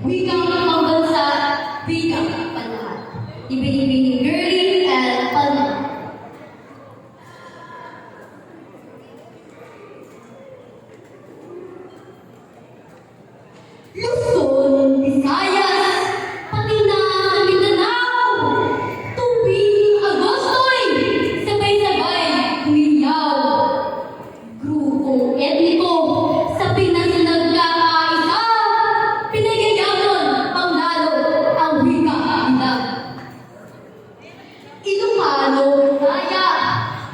Wikang pambansa, wikang panlahat. Ibig-ibig girly and panlahat.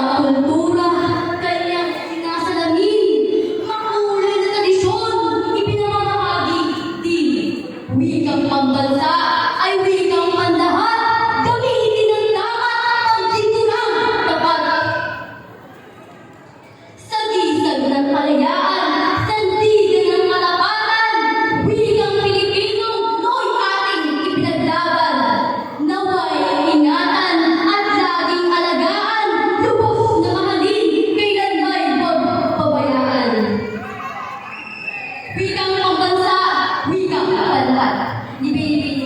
滚很懒，一遍一遍